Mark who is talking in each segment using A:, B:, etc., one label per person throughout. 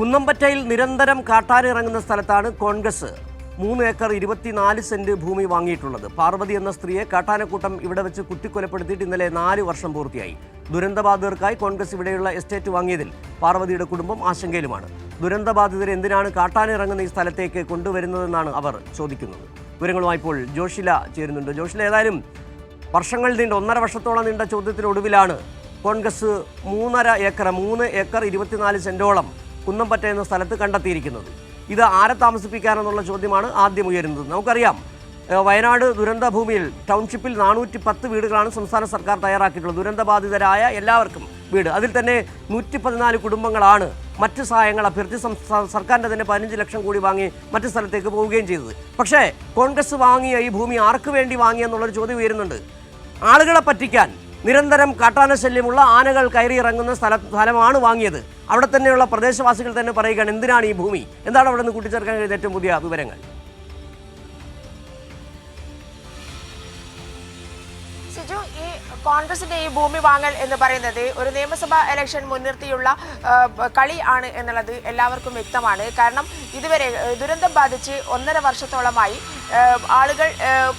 A: കുന്നമ്പറ്റയിൽ നിരന്തരം കാട്ടാനിറങ്ങുന്ന സ്ഥലത്താണ് കോൺഗ്രസ്. മൂന്ന് ഏക്കർ ഇരുപത്തിനാല് സെന്റ് ഭൂമി വാങ്ങിയിട്ടുള്ളത്. പാർവതി എന്ന സ്ത്രീയെ കാട്ടാനക്കൂട്ടം ഇവിടെ വെച്ച് കുത്തിക്കൊലപ്പെടുത്തിയിട്ട് ഇന്നലെ നാല് വർഷം പൂർത്തിയായി. ദുരന്തബാധിതർക്കായി കോൺഗ്രസ് ഇവിടെയുള്ള എസ്റ്റേറ്റ് വാങ്ങിയതിൽ പാർവതിയുടെ കുടുംബം ആശങ്കയിലുമാണ്. ദുരന്തബാധിതരെ എന്തിനാണ് കാട്ടാനിറങ്ങുന്ന ഈ സ്ഥലത്തേക്ക് കൊണ്ടുവരുന്നതെന്നാണ് അവർ ചോദിക്കുന്നത്. വിവരങ്ങളുമായി ഇപ്പോൾ ജോഷില ചേരുന്നുണ്ട്. ജോഷില ഏതായാലും വർഷങ്ങൾ നീണ്ട ഒന്നര വർഷത്തോളം നീണ്ട ചോദ്യത്തിനൊടുവിലാണ് കോൺഗ്രസ് മൂന്നര ഏക്കർ മൂന്ന് ഏക്കർ ഇരുപത്തിനാല് സെന്റോളം കുന്നംപറ്റ എന്ന സ്ഥലത്ത് കണ്ടെത്തിയിരിക്കുന്നത്. ഇത് ആരെ താമസിപ്പിക്കാനെന്നുള്ള ചോദ്യമാണ് ആദ്യം ഉയരുന്നത്. നമുക്കറിയാം വയനാട് ദുരന്ത ഭൂമിയിൽ ടൗൺഷിപ്പിൽ നാനൂറ്റി പത്ത് വീടുകളാണ് സംസ്ഥാന സർക്കാർ തയ്യാറാക്കിയിട്ടുള്ളത്. ദുരന്തബാധിതരായ എല്ലാവർക്കും വീട്. അതിൽ തന്നെ നൂറ്റി പതിനാല് കുടുംബങ്ങളാണ് മറ്റ് സഹായങ്ങൾ അഭ്യർത്ഥി സംസ്ഥാന സർക്കാരിന്റെ തന്നെ പതിനഞ്ച് ലക്ഷം കൂടി വാങ്ങി മറ്റ് സ്ഥലത്തേക്ക് പോവുകയും ചെയ്തത്. പക്ഷേ കോൺഗ്രസ് വാങ്ങിയ ഈ ഭൂമി ആർക്ക് വേണ്ടി വാങ്ങിയെന്നുള്ളൊരു ചോദ്യം ഉയരുന്നുണ്ട്. ആളുകളെ പറ്റിക്കാൻ നിരന്തരം കാട്ടാന ശല്യമുള്ള ആനകൾ കയറി ഇറങ്ങുന്ന സ്ഥല സ്ഥലമാണ് വാങ്ങിയത്. അവിടെ തന്നെയുള്ള പ്രദേശവാസികൾ തന്നെ പറയുകയാണ് എന്തിനാണ് ഈ ഭൂമി? എന്താണ് അവിടെ നിന്ന് കൂട്ടിച്ചേർക്കാൻ കഴിയുന്ന ഏറ്റവും പുതിയ വിവരങ്ങൾ?
B: സിജു ഈ കോൺഗ്രസിന്റെ ഈ ഭൂമി വാങ്ങൽ എന്ന് പറയുന്നത് ഒരു നിയമസഭാ ഇലക്ഷൻ മുൻനിർത്തിയുള്ള കളി ആണ് എന്നുള്ളത് എല്ലാവർക്കും വ്യക്തമാണ്. കാരണം ഇതുവരെ ദുരന്തം ബാധിച്ച് ഒന്നര വർഷത്തോളമായി ആളുകൾ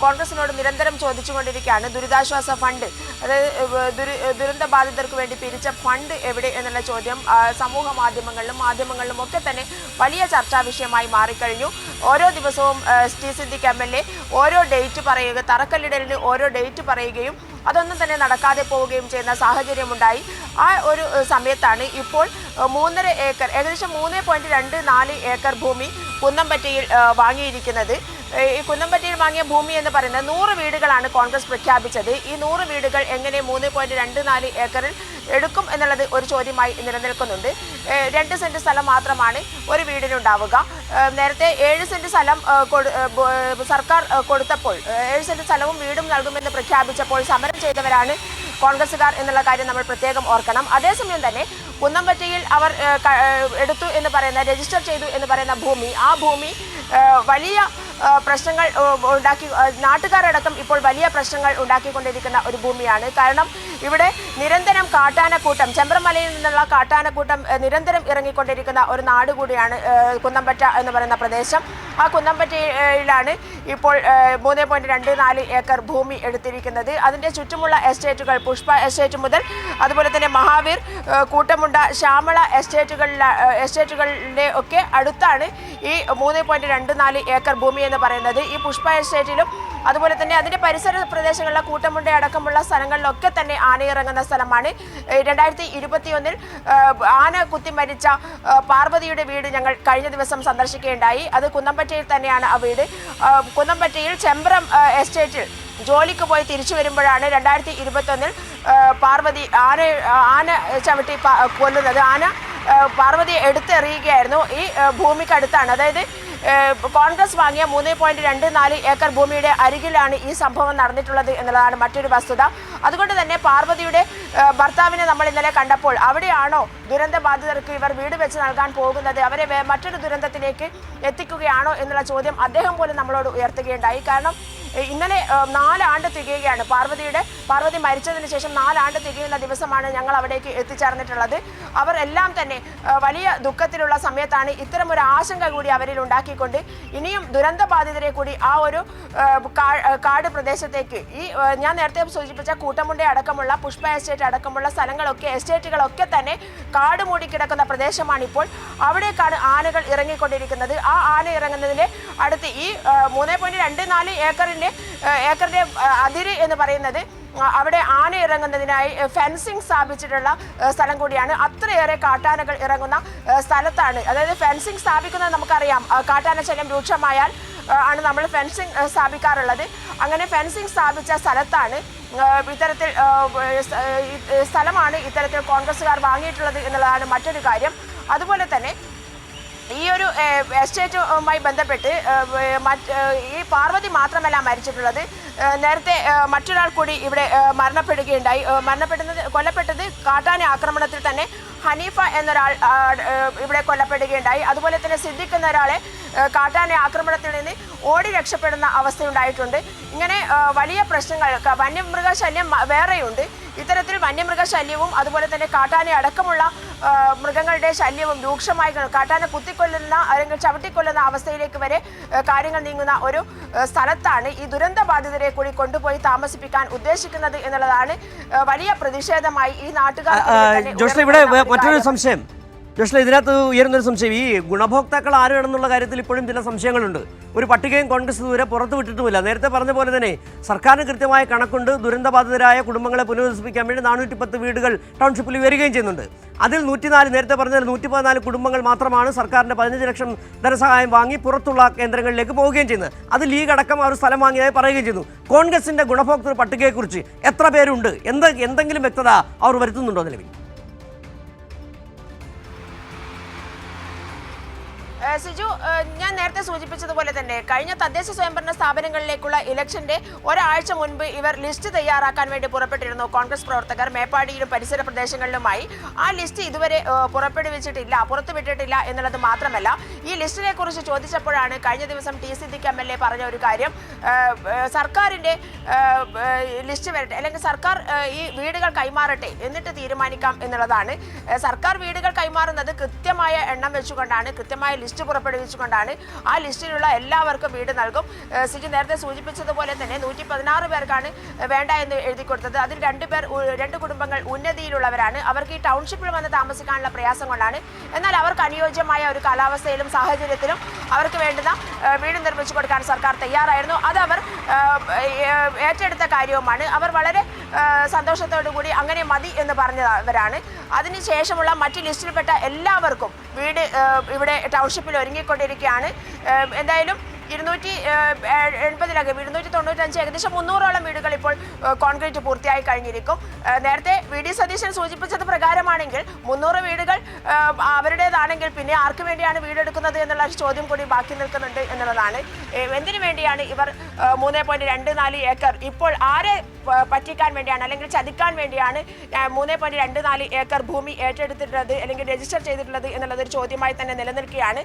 B: കോൺഗ്രസിനോട് നിരന്തരം ചോദിച്ചുകൊണ്ടിരിക്കുകയാണ്. ദുരിതാശ്വാസ ഫണ്ട് അതായത് ദുരി ദുരന്ത ബാധിതർക്ക് വേണ്ടി പിരിച്ച ഫണ്ട് എവിടെ എന്നുള്ള ചോദ്യം സമൂഹ മാധ്യമങ്ങളിലും മാധ്യമങ്ങളിലും ഒക്കെ തന്നെ വലിയ ചർച്ചാ വിഷയമായി മാറിക്കഴിഞ്ഞു. ഓരോ ദിവസവും T Siddique M L A ഓരോ ഡേറ്റ് പറയുക തറക്കല്ലിടലിന് ഓരോ ഡേറ്റ് പറയുകയും അതൊന്നും തന്നെ നടക്കാതെ പോവുകയും ചെയ്യുന്ന സാഹചര്യമുണ്ടായി. ആ ഒരു സമയത്താണ് ഇപ്പോൾ മൂന്നര ഏക്കർ ഏകദേശം മൂന്ന് പോയിന്റ് രണ്ട് നാല് ഏക്കർ ഭൂമി കുന്നമ്പറ്റയിൽ വാങ്ങിയിരിക്കുന്നത്. ഈ കുന്നമ്പറ്റയിൽ വാങ്ങിയ ഭൂമി എന്ന് പറയുന്നത് നൂറ് വീടുകളാണ് കോൺഗ്രസ് പ്രഖ്യാപിച്ചത്. ഈ നൂറ് വീടുകൾ എങ്ങനെ മൂന്ന് പോയിന്റ് രണ്ട് നാല് ഏക്കറിൽ എടുക്കും എന്നുള്ളത് ഒരു ചോദ്യമായി നിലനിൽക്കുന്നുണ്ട്. രണ്ട് സെന്റ് സ്ഥലം മാത്രമാണ് ഒരു വീടിനുണ്ടാവുക. നേരത്തെ ഏഴ് സെന്റ് സ്ഥലം സർക്കാർ കൊടുത്തപ്പോൾ ഏഴ് സെന്റ് സ്ഥലവും വീടും നൽകുമെന്ന് പ്രഖ്യാപിച്ചപ്പോൾ സമരം ചെയ്തവരാണ് കോൺഗ്രസ്സുകാർ എന്നുള്ള കാര്യം നമ്മൾ പ്രത്യേകം ഓർക്കണം. അതേസമയം തന്നെ കുന്നമ്പറ്റയിൽ അവർ എടുത്തു എന്ന് പറയുന്ന രജിസ്റ്റർ ചെയ്തു എന്ന് പറയുന്ന ഭൂമി ആ ഭൂമി വലിയ പ്രശ്നങ്ങൾ ഉണ്ടാക്കി നാട്ടുകാരടക്കം ഇപ്പോൾ വലിയ പ്രശ്നങ്ങൾ ഉണ്ടാക്കിക്കൊണ്ടിരിക്കുന്ന ഒരു ഭൂമിയാണ്. കാരണം ഇവിടെ നിരന്തരം കാട്ടാനക്കൂട്ടം ചെമ്പ്രമലയിൽ നിന്നുള്ള കാട്ടാനക്കൂട്ടം നിരന്തരം ഇറങ്ങിക്കൊണ്ടിരിക്കുന്ന ഒരു നാട് കൂടിയാണ് കുന്നമ്പറ്റ എന്ന് പറയുന്ന പ്രദേശം. ആ കുന്നമ്പറ്റയിലാണ് ഇപ്പോൾ മൂന്ന് പോയിന്റ് രണ്ട് നാല് ഏക്കർ ഭൂമി എടുത്തിരിക്കുന്നത്. അതിന്റെ ചുറ്റുമുള്ള എസ്റ്റേറ്റുകൾ പുഷ്പ എസ്റ്റേറ്റ് മുതൽ അതുപോലെ തന്നെ മഹാവീർ കൂട്ടമുണ്ട ശ്യാമള എസ്റ്റേറ്റുകളിലെ ഏഹ്, എസ്റ്റേറ്റുകളുടെ ഒക്കെ അടുത്താണ് ഈ മൂന്ന് പോയിന്റ് രണ്ട് നാല് ഏക്കർ ഭൂമി എന്ന് പറയുന്നത്. ഈ പുഷ്പ എസ്റ്റേറ്റിലും അതുപോലെ തന്നെ അതിന്റെ പരിസര പ്രദേശങ്ങളിലെ കൂട്ടമുണ്ട അടക്കമുള്ള സ്ഥലങ്ങളിലൊക്കെ തന്നെ ആനയിറങ്ങുന്ന സ്ഥലമാണ്. രണ്ടായിരത്തി ഇരുപത്തിയൊന്നിൽ ആന കുത്തി മരിച്ച പാർവതിയുടെ വീട് ഞങ്ങൾ കഴിഞ്ഞ ദിവസം സന്ദർശിക്കുകയുണ്ടായി. അത് കുന്നമ്പറ്റയിൽ തന്നെയാണ് ആ വീട്. കുന്നമ്പറ്റയിൽ ചെമ്പ്രം എസ്റ്റേറ്റിൽ ജോലിക്ക് പോയി തിരിച്ചു വരുമ്പോഴാണ് രണ്ടായിരത്തി ഇരുപത്തൊന്നിൽ പാർവതി ആന ആന ചവിട്ടി കൊല്ലുന്നത്. ആന പാർവതി എടുത്തെറിയുകയായിരുന്നു. ഈ ഭൂമിക്കടുത്താണ്. അതായത് കോൺഗ്രസ് വാങ്ങിയ മൂന്ന് പോയിന്റ് രണ്ട് നാല് ഏക്കർ ഭൂമിയുടെ അരികിലാണ് ഈ സംഭവം നടന്നിട്ടുള്ളത് എന്നുള്ളതാണ് മറ്റൊരു വസ്തുത. അതുകൊണ്ട് തന്നെ പാർവതിയുടെ ഭർത്താവിനെ നമ്മൾ ഇന്നലെ കണ്ടപ്പോൾ അവിടെയാണോ ദുരന്ത ബാധിതർക്ക് ഇവർ വീട് വെച്ച് നൽകാൻ പോകുന്നത്? അവരെ മറ്റൊരു ദുരന്തത്തിലേക്ക് എത്തിക്കുകയാണോ എന്നുള്ള ചോദ്യം അദ്ദേഹം പോലും നമ്മളോട് ഉയർത്തുകയുണ്ടായി. കാരണം ഇന്നലെ നാലാണ്ട് തികയുകയാണ്. പാർവതിയുടെ പാർവതി മരിച്ചതിന് ശേഷം നാലാണ്ട് തികയുന്ന ദിവസമാണ് ഞങ്ങൾ അവിടേക്ക് എത്തിച്ചേർന്നിട്ടുള്ളത്. അവർ എല്ലാം തന്നെ വലിയ ദുഃഖത്തിലുള്ള സമയത്താണ് ഇത്തരം ഒരു ആശങ്ക കൂടി അവരിൽ ഉണ്ടാക്കിക്കൊണ്ട് ഇനിയും ദുരന്ത ബാധിതരെ കൂടി ആ ഒരു കാട് പ്രദേശത്തേക്ക് ഈ ഞാൻ നേരത്തെ സൂചിപ്പിച്ച കൂട്ടമുണ്ട അടക്കമുള്ള പുഷ്പ എസ്റ്റേറ്റ് അടക്കമുള്ള സ്ഥലങ്ങളൊക്കെ എസ്റ്റേറ്റുകളൊക്കെ തന്നെ കാട് മൂടി കിടക്കുന്ന പ്രദേശമാണ് ഇപ്പോൾ അവിടേക്കാണ് ആനകൾ ഇറങ്ങിക്കൊണ്ടിരിക്കുന്നത്. ആ ആന ഇറങ്ങുന്നതിന് അടുത്ത് ഈ മൂന്ന് പോയിന്റ് രണ്ട് നാല് ഏക്കറിന്റെ ഏഹ്, ഏക്കറിന്റെ അതിര് എന്ന് പറയുന്നത് അവിടെ ആന ഇറങ്ങുന്നതിനായി ഫെൻസിങ് സ്ഥാപിച്ചിട്ടുള്ള സ്ഥലം കൂടിയാണ്. അത്രയേറെ കാട്ടാനകൾ ഇറങ്ങുന്ന സ്ഥലത്താണ്. അതായത് ഫെൻസിങ് സ്ഥാപിക്കുന്നത് നമുക്കറിയാം. കാട്ടാന ശല്യം രൂക്ഷമായാൽ ആണ് നമ്മൾ ഫെൻസിങ് സ്ഥാപിക്കാറുള്ളത്. അങ്ങനെ ഫെൻസിങ് സ്ഥാപിച്ച സ്ഥലത്താണ് ഇത്തരത്തിൽ സ്ഥലമാണ് ഇത്തരത്തിൽ കോൺഗ്രസ്സുകാർ വാങ്ങിയിട്ടുള്ളത് എന്നുള്ളതാണ് മറ്റൊരു കാര്യം. അതുപോലെ തന്നെ ഈ ഒരു എസ്റ്റേറ്റുമായി ബന്ധപ്പെട്ട് ഈ പാർവതി മാത്രമല്ല മരിച്ചിട്ടുള്ളത്. നേരത്തെ മറ്റൊരാൾ കൂടി ഇവിടെ മരണപ്പെടുകയുണ്ടായി. മരണപ്പെടുന്നത് കൊല്ലപ്പെട്ടത് കാട്ടാന ആക്രമണത്തിൽ തന്നെ ഹനീഫ എന്നൊരാൾ ഇവിടെ കൊല്ലപ്പെടുകയുണ്ടായി. അതുപോലെ തന്നെ സിദ്ദിഖ് എന്നൊരാളെ കാട്ടാന ആക്രമണത്തിൽ നിന്ന് ഓടി രക്ഷപ്പെടുന്ന അവസ്ഥയുണ്ടായിട്ടുണ്ട്. ഇങ്ങനെ വലിയ പ്രശ്നങ്ങൾ വന്യമൃഗശല്യം വേറെയുണ്ട്. ഇത്തരത്തിൽ വന്യമൃഗശല്യവും അതുപോലെ തന്നെ കാട്ടാന അടക്കമുള്ള മൃഗങ്ങളുടെ ശല്യവും രൂക്ഷമായി കാട്ടാന കുത്തിക്കൊല്ലുന്ന അല്ലെങ്കിൽ ചവിട്ടിക്കൊല്ലുന്ന അവസ്ഥയിലേക്ക് വരെ കാര്യങ്ങൾ നീങ്ങുന്ന ഒരു സ്ഥലത്താണ് ഈ ദുരന്ത ബാധിതരെ കൂടി കൊണ്ടുപോയി താമസിപ്പിക്കാൻ ഉദ്ദേശിക്കുന്നത് എന്നുള്ളതാണ് വലിയ പ്രതിഷേധമായി ഈ നാട്ടുകാർ
A: ഇവിടെ മറ്റൊരു സംശയം. ജോഷ്ല ഇതിനകത്ത് ഉയരുന്നൊരു സംശയം. ഈ ഗുണഭോക്താക്കൾ ആരാണെന്നുള്ള കാര്യത്തിൽ ഇപ്പോഴും ചില സംശയങ്ങളുണ്ട്. ഒരു പട്ടികയും കോൺഗ്രസ് ദൂരെ പുറത്തു വിട്ടിട്ടുമില്ല. നേരത്തെ പറഞ്ഞ പോലെ തന്നെ സർക്കാരിന് കൃത്യമായ കണക്കുണ്ട്. ദുരന്തബാധിതരായ കുടുംബങ്ങളെ പുനരധിവസിപ്പിക്കാൻ വേണ്ടി നാനൂറ്റി പത്ത് വീടുകൾ ടൗൺഷിപ്പിൽ വരികയും ചെയ്യുന്നുണ്ട്. അതിൽ നൂറ്റിനാല് നേരത്തെ പറഞ്ഞ നൂറ്റി പതിനാല് കുടുംബങ്ങൾ മാത്രമാണ് സർക്കാരിന്റെ പതിനഞ്ച് ലക്ഷം ധനസഹായം വാങ്ങി പുറത്തുള്ള കേന്ദ്രങ്ങളിലേക്ക് പോവുകയും ചെയ്യുന്നത്. അത് ലീഗ് അടക്കം ഒരു സ്ഥലം വാങ്ങിയതായി പറയുകയും ചെയ്യുന്നു. കോൺഗ്രസിന്റെ ഗുണഭോക്തൃ പട്ടികയെക്കുറിച്ച് എത്ര പേരുണ്ട്? എന്ത് എന്തെങ്കിലും വ്യക്തത അവർ വരുത്തുന്നുണ്ടോ നിലവിൽ?
B: സിജു ഞാൻ നേരത്തെ സൂചിപ്പിച്ചതുപോലെ തന്നെ കഴിഞ്ഞ തദ്ദേശ സ്വയംഭരണ സ്ഥാപനങ്ങളിലേക്കുള്ള ഇലക്ഷന്റെ ഒരാഴ്ച മുൻപ് ഇവർ ലിസ്റ്റ് തയ്യാറാക്കാൻ വേണ്ടി പുറപ്പെട്ടിരുന്നു. കോൺഗ്രസ് പ്രവർത്തകർ മേപ്പാടിയിലും പരിസര പ്രദേശങ്ങളിലുമായി ആ ലിസ്റ്റ് ഇതുവരെ പുറപ്പെടുവിച്ചിട്ടില്ല പുറത്തുവിട്ടിട്ടില്ല എന്നുള്ളത് മാത്രമല്ല ഈ ലിസ്റ്റിനെ കുറിച്ച് ചോദിച്ചപ്പോഴാണ് കഴിഞ്ഞ ദിവസം T C Siddique M L A പറഞ്ഞ ഒരു കാര്യം സർക്കാരിന്റെ ലിസ്റ്റ് വരട്ടെ അല്ലെങ്കിൽ സർക്കാർ ഈ വീടുകൾ കൈമാറട്ടെ എന്നിട്ട് തീരുമാനിക്കാം എന്നുള്ളതാണ്. സർക്കാർ വീടുകൾ കൈമാറുന്നത് കൃത്യമായ എണ്ണം വെച്ചുകൊണ്ടാണ് കൃത്യമായ ലിസ്റ്റ് പുറപ്പെടുവിച്ചുകൊണ്ടാണ് ആ ലിസ്റ്റിലുള്ള എല്ലാവർക്കും വീട് നൽകും. സിജി നേരത്തെ സൂചിപ്പിച്ചതുപോലെ തന്നെ നൂറ്റി പതിനാറ് പേർക്കാണ് വേണ്ട എന്ന് എഴുതി കൊടുത്തത്. അതിൽ രണ്ട് പേർ രണ്ട് കുടുംബങ്ങൾ ഉന്നതിയിലുള്ളവരാണ്. അവർക്ക് ഈ ടൗൺഷിപ്പിൽ വന്ന് താമസിക്കാനുള്ള പ്രയാസം കൊണ്ടാണ്. എന്നാൽ അവർക്ക് അനുയോജ്യമായ ഒരു കാലാവസ്ഥയിലും സാഹചര്യത്തിലും അവർക്ക് വേണ്ടുന്ന വീട് നിർമ്മിച്ചു കൊടുക്കാൻ സർക്കാർ തയ്യാറായിരുന്നു. അത് അവർ ഏറ്റെടുത്ത കാര്യവുമാണ്. അവർ വളരെ സന്തോഷത്തോടു കൂടി അങ്ങനെ മതി എന്ന് പറഞ്ഞവരാണ്. അതിനുശേഷമുള്ള മറ്റ് ലിസ്റ്റിൽപ്പെട്ട എല്ലാവർക്കും വീട് ഇവിടെ ടൗൺഷിപ്പിൽ ഒരുങ്ങിക്കൊണ്ടിരിക്കുകയാണ്. ഏഹ് എന്തായാലും ഇരുന്നൂറ്റി എൺപതിലകം ഇരുന്നൂറ്റി തൊണ്ണൂറ്റഞ്ച് ഏകദേശം മുന്നൂറോളം വീടുകൾ ഇപ്പോൾ കോൺക്രീറ്റ് പൂർത്തിയായി കഴിഞ്ഞിരിക്കും. നേരത്തെ വി. ഡി. സതീശൻ സൂചിപ്പിച്ചത് പ്രകാരമാണെങ്കിൽ മുന്നൂറ് വീടുകൾ അവരുടേതാണെങ്കിൽ പിന്നെ ആർക്ക് വേണ്ടിയാണ് വീടെടുക്കുന്നത് എന്നുള്ള ഒരു ചോദ്യം കൂടി ബാക്കി നിൽക്കുന്നുണ്ട് എന്നുള്ളതാണ്. എന്തിനു വേണ്ടിയാണ് ഇവർ മൂന്ന് പോയിന്റ് രണ്ട് നാല് ഏക്കർ ഇപ്പോൾ ആരെ പറ്റിക്കാൻ വേണ്ടിയാണ് അല്ലെങ്കിൽ ചതിക്കാൻ വേണ്ടിയാണ് മൂന്ന് പോയിന്റ് രണ്ട് നാല് ഏക്കർ ഭൂമി ഏറ്റെടുത്തിട്ടുള്ളത് അല്ലെങ്കിൽ രജിസ്റ്റർ ചെയ്തിട്ടുള്ളത് എന്നുള്ളത് ഒരു ചോദ്യമായി തന്നെ നിലനിൽക്കുകയാണ്.